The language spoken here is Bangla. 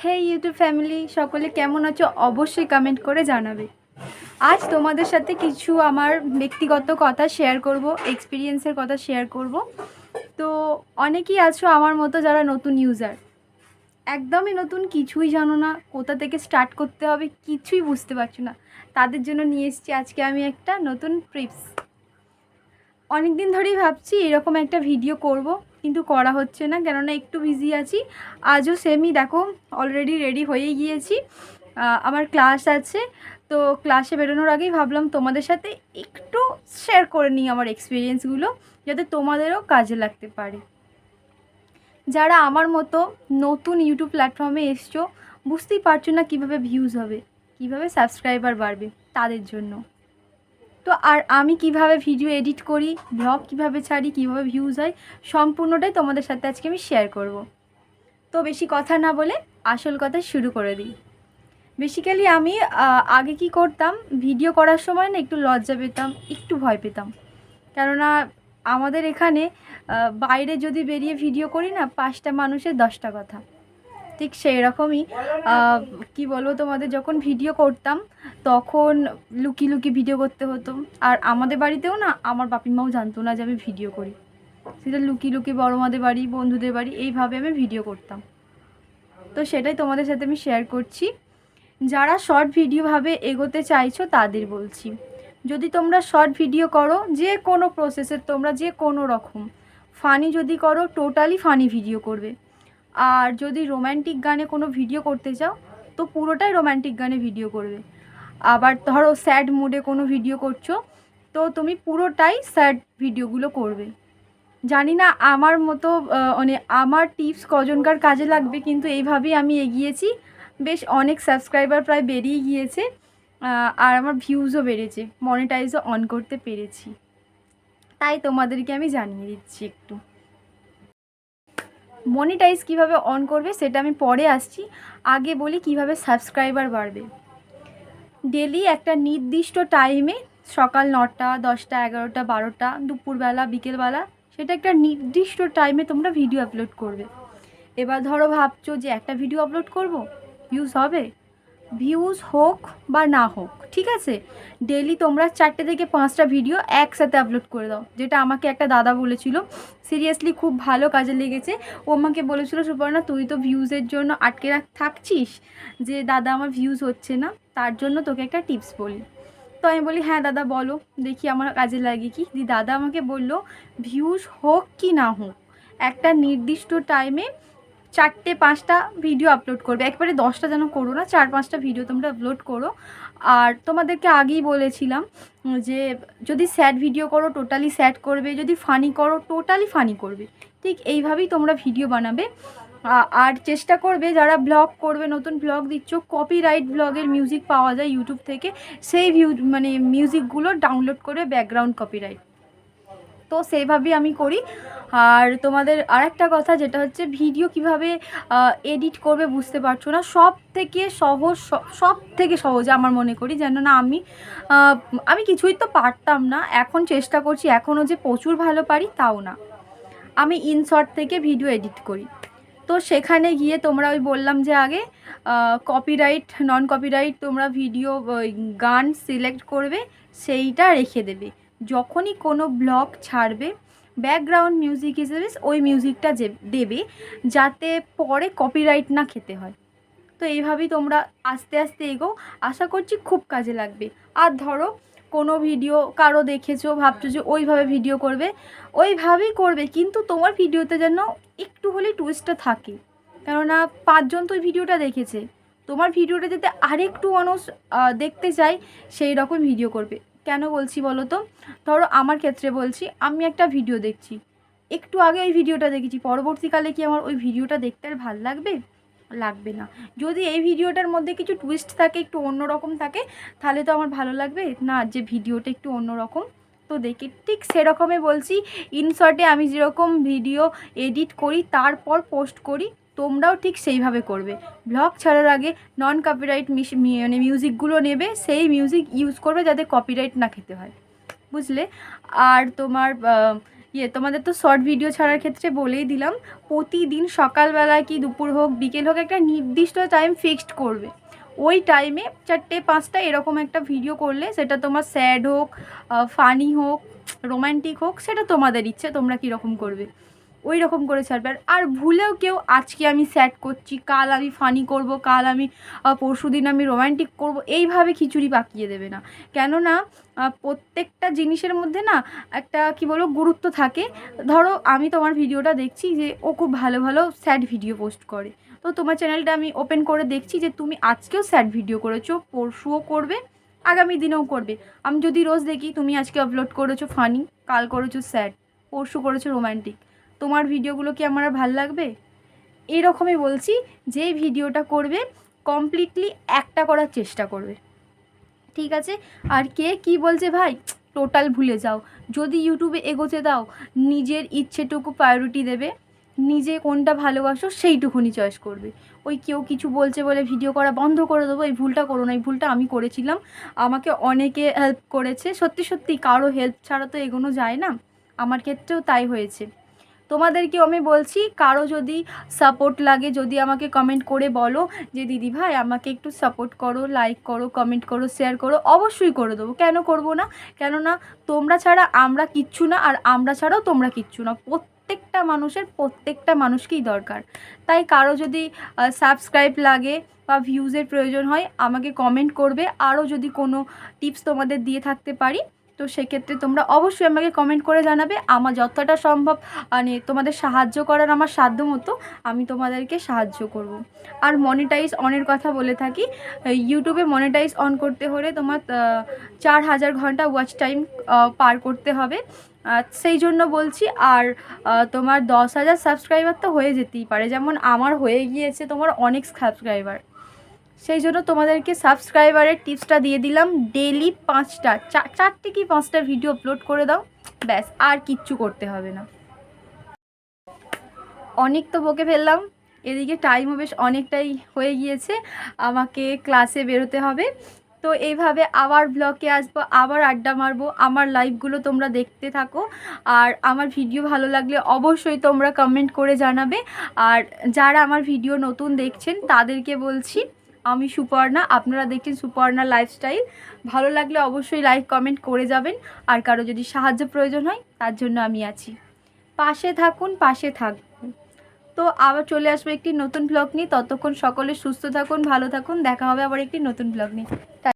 হে ইউটিউব ফ্যামিলি সকলে কেমন আছো? অবশ্যই কমেন্ট করে জানাবে। আজ তোমাদের সাথে কিছু আমার ব্যক্তিগত কথা শেয়ার করব এক্সপিরিয়েন্সের কথা শেয়ার করব। তো অনেকেই আছো আমার মতো যারা নতুন ইউজার একদমই নতুন, কিছুই জানো না, কোথা থেকে স্টার্ট করতে হবে, কিছুই বুঝতে পারছ না। তাদের জন্য নিয়ে এসেছি আজকে আমি একটা নতুন ট্রিপস অনেক দিন ধরেই ভাবছি এরকম একটা ভিডিও করব। কিন্তু করা হচ্ছে না, কেননা একটু বিজি আছি। আজও সেমই দেখো অলরেডি রেডি হয়ে গিয়েছি। আমার ক্লাস আছে, তো ক্লাসে বেরোনোর আগেই ভাবলাম তোমাদের সাথে একটু শেয়ার করে নিই আমার এক্সপিরিয়েন্সগুলো যাতে তোমাদেরও কাজে লাগতে পারে। যারা আমার মতো নতুন ইউটিউব প্ল্যাটফর্মে এসছো, বুঝতেই পারছ না কীভাবে ভিউজ হবে, কীভাবে সাবস্ক্রাইবার বাড়বে তাদের জন্য। তো আর আমি কীভাবে ভিডিও এডিট করি ব্লগ কীভাবে ছাড়ি, কীভাবে ভিউজ হয়, সম্পূর্ণটাই তোমাদের সাথে আজকে আমি শেয়ার করব। তো বেশি কথা না বলে আসল কথা শুরু করে দিই। বেসিক্যালি আমি আগে কি করতাম ভিডিও করার সময় না একটু লজ্জা পেতাম, একটু ভয় পেতাম। কেননা আমাদের এখানে বাইরে যদি বেরিয়ে ভিডিও করি না, পাঁচটা মানুষের দশটা কথা। ঠিক সেই রকমই কি বলব তোমাদের, যখন ভিডিও করতাম, তখন লুকি লুকি ভিডিও করতে হতো। আর আমাদের বাড়িতেও না, আমার বাপি মাও জানতো না যে আমি ভিডিও করি। সেটা লুকি লুকি বড় মাদের বাড়ি, বন্ধুদের বাড়ি, এইভাবে আমি ভিডিও করতাম। তো সেটাই তোমাদের সাথে আমি শেয়ার করছি। যারা শর্ট ভিডিওভাবে এগোতে চাইছো, তাদের বলছি। যদি তোমরা শর্ট ভিডিও করো, যে কোনো প্রসেসের তোমরা যে কোনো রকম ফানি যদি করো টোটালি ফানি ভিডিও করবে। আর যদি রোম্যান্টিক গানে কোনো ভিডিও করতে চাও, তো পুরোটাই রোম্যান্টিক গানে ভিডিও করবে। আবার ধরো স্যাড মুডে কোনো ভিডিও করছ, তো তুমি পুরোটাই স্যাড ভিডিওগুলো করবে। জানি না আমার মতো মানে আমার টিপস কজনকার কাজে লাগবে, কিন্তু এইভাবেই আমি এগিয়েছি। বেশ অনেক সাবস্ক্রাইবার প্রায় বেরিয়ে গিয়েছে আর আমার ভিউজও বেড়েছে মনিটাইজও অন করতে পেরেছি। তাই তোমাদেরকে আমি জানিয়ে দিচ্ছি একটু। মনিটাইজ কীভাবে অন করবে সেটা আমি পরে আসছি। আগে বলি কীভাবে সাবস্ক্রাইবার বাড়বে। ডেলি একটা নির্দিষ্ট টাইমে সকাল নটা, দশটা, এগারোটা, বারোটা, দুপুরবেলা, বিকেলবেলা সেটা একটা নির্দিষ্ট টাইমে তোমরা ভিডিও আপলোড করবে। এবার ধরো ভাবছ যে একটা ভিডিও আপলোড করব ভিউজ হবে? ভিউজ হোক বা না হোক, ঠিক আছে? ডেলি তোমরা চারটে থেকে পাঁচটা ভিডিও একসাথে আপলোড করে দাও। যেটা আমাকে একটা দাদা বলেছিল সিরিয়াসলি খুব ভালো কাজে লেগেছে। ও আমাকে বলেছিল, সুপর্ণা, তুই তো ভিউজের জন্য আটকে রাখ, থাকছিস? যে, দাদা, আমার ভিউজ হচ্ছে না, তার জন্য তোকে একটা টিপস বলি। তো আমি বলি হ্যাঁ দাদা, বলো, দেখি আমার কাজে লাগে কি। দি, দাদা আমাকে বলল ভিউজ হোক কি না হোক, একটা নির্দিষ্ট টাইমে চারটে, পাঁচটা ভিডিও আপলোড করবে। একবারে দশটা যেন করো না, চার, পাঁচটা ভিডিও তোমরা আপলোড করো। আর তোমাদেরকে আগেই বলেছিলাম যে, যদি স্যাড ভিডিও করো টোটালি স্যাড করবে। যদি ফানি করো টোটালি ফানি করবে। ঠিক এইভাবেই তোমরা ভিডিও বানাবে। আর চেষ্টা করবে, যারা ব্লগ করবে, নতুন ব্লগ দিচ্ছ কপিরাইট ব্লগের মিউজিক পাওয়া যায় ইউটিউব থেকে। সেই ভিউ মানে মিউজিকগুলো ডাউনলোড করে ব্যাকগ্রাউন্ড কপিরাইট তো সেইভাবেই আমি করি। আর তোমাদের আরেকটা কথা যেটা হচ্ছে, ভিডিও কীভাবে এডিট করবে বুঝতে পারছ না। সব থেকে সহজ সব থেকে সহজ আমার মনে করি যেন না আমি আমি কিছুই তো পারতাম না। এখন চেষ্টা করছি, এখনও যে প্রচুর ভালো পারি তাও না। আমি ইনশর্ট থেকে ভিডিও এডিট করি। তো সেখানে গিয়ে তোমরা ওই বললাম যে আগে কপিরাইট নন কপিরাইট তোমরা ভিডিও গান সিলেক্ট করবে, সেইটা রেখে দেবে। যখনই কোনো ব্লগ ছাড়বে ব্যাকগ্রাউন্ড মিউজিক হিসেবে ওই মিউজিকটা দেবে, যাতে পরে কপিরাইট না খেতে হয়। তো এইভাবেই তোমরা আস্তে আস্তে এগো আশা করছি খুব কাজে লাগবে। আর ধরো, কোনো ভিডিও কারও দেখেছ, ভাবছ যে ওইভাবে ভিডিও করবে, ওইভাবেই করবে, কিন্তু তোমার ভিডিওতে যেন একটু হলে টুইস্টটা থাকে। কেননা পাঁচজন তো ভিডিওটা দেখেছে। তোমার ভিডিওটা যাতে আরেকটু মানুষ দেখতে চায়, সেই রকম ভিডিও করবে। কেন বলছি বলো তো? ধরো আমার ক্ষেত্রে বলছি, আমি একটা ভিডিও দেখছি। একটু আগে ওই ভিডিওটা দেখেছি, পরবর্তীকালে কি আমার ওই ভিডিওটা দেখতে আর ভালো লাগবে? লাগবে না। যদি এই ভিডিওটার মধ্যে কিছু টুইস্ট থাকে, একটু অন্যরকম থাকে, তাহলে তো আমার ভালো লাগবে। না, যে ভিডিওটা একটু অন্যরকম। তো দেখি, ঠিক সেরকমই বলছি ইনশর্টে আমি যেরকম ভিডিও এডিট করি, তারপর পোস্ট করি। তোমরাও ঠিক সেইভাবে করবে। ব্লগ ছাড়ার আগে নন কপিরাইট মানে মিউজিকগুলো নেবে, সেই মিউজিক ইউজ করবে যাতে কপিরাইট না খেতে হয়। বুঝলে? আর তোমার ইয়ে তোমাদের তো শর্ট ভিডিও ছাড়ার ক্ষেত্রে বলেই দিলাম, প্রতিদিন সকালবেলা কি দুপুর হোক, বিকেল হোক, একটা নির্দিষ্ট টাইম ফিক্সড করবে। ওই টাইমে চারটে, পাঁচটা এরকম একটা ভিডিও করলে সেটা তোমার স্যাড হোক ফানি হোক রোম্যান্টিক হোক, সেটা তোমাদের ইচ্ছে, তোমরা কীরকম করবে। ওই রকম করে ছাড়বে। আর- আর ভুলেও কেউ আজকে আমি স্যাড করছি, কাল আমি ফানি করব, কাল আমি পরশু দিন আমি রোম্যান্টিক করব, এইভাবে খিচুড়ি পাকিয়ে দেবে না। কেননা প্রত্যেকটা জিনিসের মধ্যে না একটা, কি বলব, গুরুত্ব থাকে। ধরো, আমি তোমার ভিডিওটা দেখছি যে ও খুব ভালো ভালো স্যাড ভিডিও পোস্ট করে। তো তোমার চ্যানেলটা আমি ওপেন করে দেখছি যে তুমি আজকেও স্যাড ভিডিও করেছ, পরশুও করবে, আগামী দিনেও করবে। আমি যদি রোজ দেখি তুমি আজকে আপলোড করেছ ফানি কাল করেছ স্যাড পরশু করেছ রোম্যান্টিক তোমার ভিডিওগুলো কি আমার ভালো লাগবে? এরকমই বলছি যে ভিডিওটা করবে কমপ্লিটলি একটা করার চেষ্টা করবে। ঠিক আছে? আর কে কি বলছে ভাই? টোটাল ভুলে যাও। যদি ইউটিউবে এগোতে দাও, নিজের ইচ্ছেটুকু প্রায়োরিটি দেবে, নিজে কোনটা ভালোবাসো সেইটুকুনি চয়েস করবে। ওই কেউ কিছু বলছে বলে ভিডিও করা বন্ধ করে দেবো, এই ভুলটা করো না, এই ভুলটা আমি করেছিলাম। আমাকে অনেকে হেল্প করেছে। সত্যি সত্যি, কারও হেল্প ছাড়া তো এগোনো যায় না। আমার ক্ষেত্রেও তাই হয়েছে। তোমাদেরকেও আমি বলছি, কারও যদি সাপোর্ট লাগে, যদি আমাকে কমেন্ট করে বলো যে, দিদি ভাই, আমাকে একটু সাপোর্ট করো লাইক করো কমেন্ট করো শেয়ার করো, অবশ্যই করে দেবো। কেন করব না? কেননা তোমরা ছাড়া আমরা কিচ্ছু না, আর আমরা ছাড়াও তোমরা কিচ্ছু না। প্রত্যেকটা মানুষের প্রত্যেকটা মানুষকেই দরকার। তাই কারও যদি সাবস্ক্রাইব লাগে বা ভিউজের প্রয়োজন হয়, আমাকে কমেন্ট করবে। আরও যদি কোনো টিপস তোমাদের দিয়ে থাকতে পারি তো সেক্ষেত্রে তোমরা অবশ্যই আমাকে কমেন্ট করে জানাবে। আমার যতটা সম্ভব মানে তোমাদের সাহায্য করার আমার সাধ্য মতো আমি তোমাদেরকে সাহায্য করব। আর মনিটাইজ অনের কথা বলে থাকি ইউটিউবে মনিটাইজ অন করতে হলে তোমার চার হাজার ঘণ্টা ওয়াচ টাইম পার করতে হবে। সেই জন্য বলছি, আর তোমার দশ হাজার সাবস্ক্রাইবার তো হয়ে যেতেই পারে। যেমন আমার হয়ে গিয়েছে তোমার অনেক সাবস্ক্রাইবার সেই জন্য তোমাদেরকে সাবস্ক্রাইবারের টিপসটা দিয়ে দিলাম ডেলি পাঁচটা চারটে কি পাঁচটা ভিডিও আপলোড করে দাও, ব্যাস, আর কিচ্ছু করতে হবে না। অনেক তো বকে ফেললাম, এদিকে টাইমও বেশ অনেকটাই হয়ে গিয়েছে, আমাকে ক্লাসে বেরোতে হবে। তো এইভাবে আবার ব্লগে আসব, আবার আড্ডা মারবো, আমার লাইভগুলো তোমরা দেখতে থাকো, আর আমার ভিডিও ভালো লাগলে অবশ্যই তোমরা কমেন্ট করে জানাবে। আর যারা আমার ভিডিও নতুন দেখছেন, তাদেরকে বলছি আমি সুপর্ণা, আপনারা দেখছেন সুপর্ণা লাইফস্টাইল ভালো লাগলে অবশ্যই লাইক কমেন্ট করে যাবেন। আর কারও যদি সাহায্য প্রয়োজন হয়, তার জন্য আমি আছি। পাশে থাকুন পাশে থাকুন। তো আবার চলে আসবে একটি নতুন ব্লগ নিয়ে। ততক্ষণ সকলে সুস্থ থাকুন, ভালো থাকুন। দেখা হবে আবার একটি নতুন ব্লগ নিয়ে।